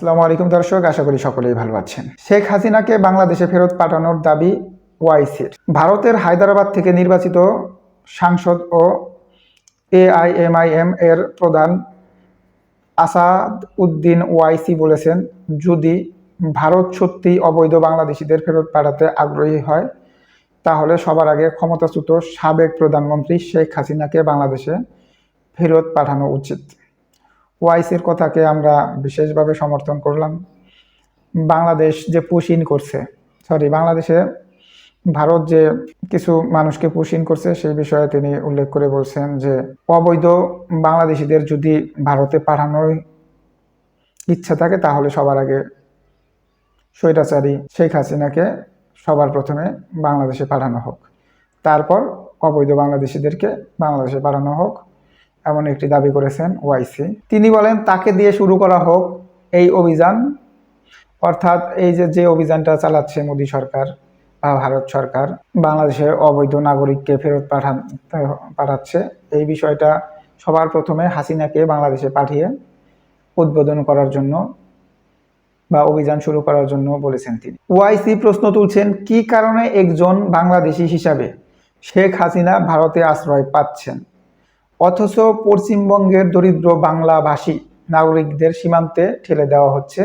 আসসালামু আলাইকুম দর্শক, আশা করি সকলেই ভালো আছেন। শেখ হাসিনাকে বাংলাদেশে ফেরত পাঠানোর দাবি ওয়াইসির। ভারতের হায়দ্রাবাদ থেকে নির্বাচিত সাংসদ ও এআইএমআইএম এর প্রধান আসাদ উদ্দিন ওয়াইসি বলেছেন, যদি ভারত সত্যি অবৈধ বাংলাদেশিদের ফেরত পাঠাতে আগ্রহী হয়, তাহলে সবার আগে ক্ষমতাচ্যুত সাবেক প্রধানমন্ত্রী শেখ হাসিনাকে বাংলাদেশে ফেরত পাঠানো উচিত। ওয়াইসির কথাকে আমরা বিশেষভাবে সমর্থন করলাম। বাংলাদেশ যে পুশিন করছে সরি বাংলাদেশে ভারত যে কিছু মানুষকে পুশিন করছে, সেই বিষয়ে তিনি উল্লেখ করে বলছেন যে, অবৈধ বাংলাদেশিদের যদি ভারতে পাঠানোর ইচ্ছা থাকে, তাহলে সবার আগে স্বৈরাচারী শেখ হাসিনাকে সবার প্রথমে বাংলাদেশে পাঠানো হোক। তারপর অবৈধ বাংলাদেশিদেরকে বাংলাদেশে পাঠানো হোক। এমন একটি দাবি করেছেন ওয়াইসি। তিনি বলেন, তাকে দিয়ে শুরু করা হোক এই অভিযান। অর্থাৎ এই যে যে অভিযানটা চালাচ্ছে মোদী সরকার বা ভারত সরকার, বাংলাদেশে অবৈধ নাগরিককে ফেরত পাঠান, পাঠাচ্ছে, এই বিষয়টা সবার প্রথমে হাসিনাকে বাংলাদেশে পাঠিয়ে উদ্বোধন করার জন্য বা অভিযান শুরু করার জন্য বলেছেন তিনি। ওয়াইসি প্রশ্ন তুলছেন, কি কারণে একজন বাংলাদেশি হিসাবে শেখ হাসিনা ভারতে আশ্রয় পাচ্ছেন? অথচ পশ্চিমবঙ্গের দরিদ্র বাংলাভাষী নাগরিকদের সীমান্তে ঠেলে দেওয়া হচ্ছে।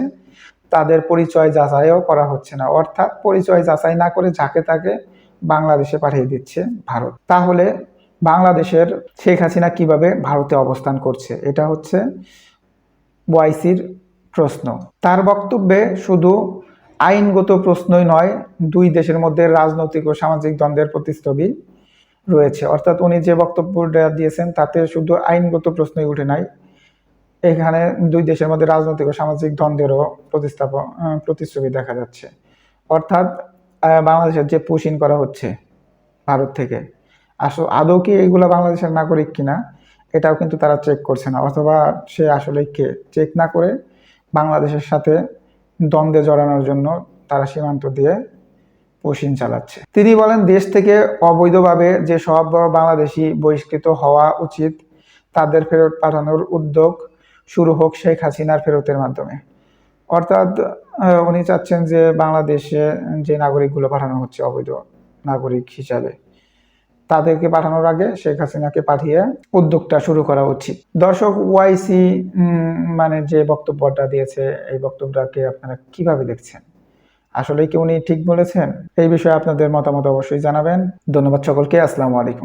তাদের পরিচয় যাচাইও করা হচ্ছে না। অর্থাৎ পরিচয় যাচাই না করে যাকে তাকে বাংলাদেশে পাঠিয়ে দিচ্ছে ভারত। তাহলে বাংলাদেশের শেখ হাসিনা কীভাবে ভারতে অবস্থান করছে? এটা হচ্ছে ওয়াইসির প্রশ্ন। তার বক্তব্যে শুধু আইনগত প্রশ্নই নয়, দুই দেশের মধ্যে রাজনৈতিক ও সামাজিক দ্বন্দ্বের প্রতিস্তবী রয়েছে। অর্থাৎ উনি যে বক্তব্যটা দিয়েছেন, তাতে শুধু আইনগত প্রশ্নই উঠে নাই। এখানে দুই দেশের মধ্যে রাজনৈতিক ও সামাজিক দ্বন্দ্বেরও প্রতিস্থাপন প্রতিচ্ছবি দেখা যাচ্ছে। অর্থাৎ বাংলাদেশের যে পুশিন করা হচ্ছে ভারত থেকে আসলে আদৌ কি এগুলো বাংলাদেশের নাগরিক কিনা, এটাও কিন্তু তারা চেক করছে না। অথবা সে আসলে কে? চেক না করে বাংলাদেশের সাথে দ্বন্দ্বে জড়ানোর জন্য তারা সীমান্ত দিয়ে পুশিন চালাচ্ছে। তিনি বলেন, দেশ থেকে অবৈধভাবে যে সব বাংলাদেশি বহিষ্কৃত হওয়া উচিত, তাদের ফেরত পাঠানোর উদ্যোগ শুরু হোক শেখ হাসিনার ফেরতের মাধ্যমে। অর্থাৎ উনি চাচ্ছেন যে বাংলাদেশে যে নাগরিকগুলো পাঠানো হচ্ছে, অবৈধ নাগরিক হিসাবে, তাদেরকে পাঠানোর আগে শেখ হাসিনাকে পাঠিয়ে উদ্যোগটা শুরু করা উচিত। দর্শক, ওয়াইসি মানে যে বক্তব্যটা দিয়েছে, এই বক্তব্যটাকে আপনারা কীভাবে দেখছেন? আসলে কি উনি ঠিক বলেছেন? এই বিষয়ে আপনাদের মতামত অবশ্যই জানাবেন। ধন্যবাদ সকলকে, আসসালামু আলাইকুম।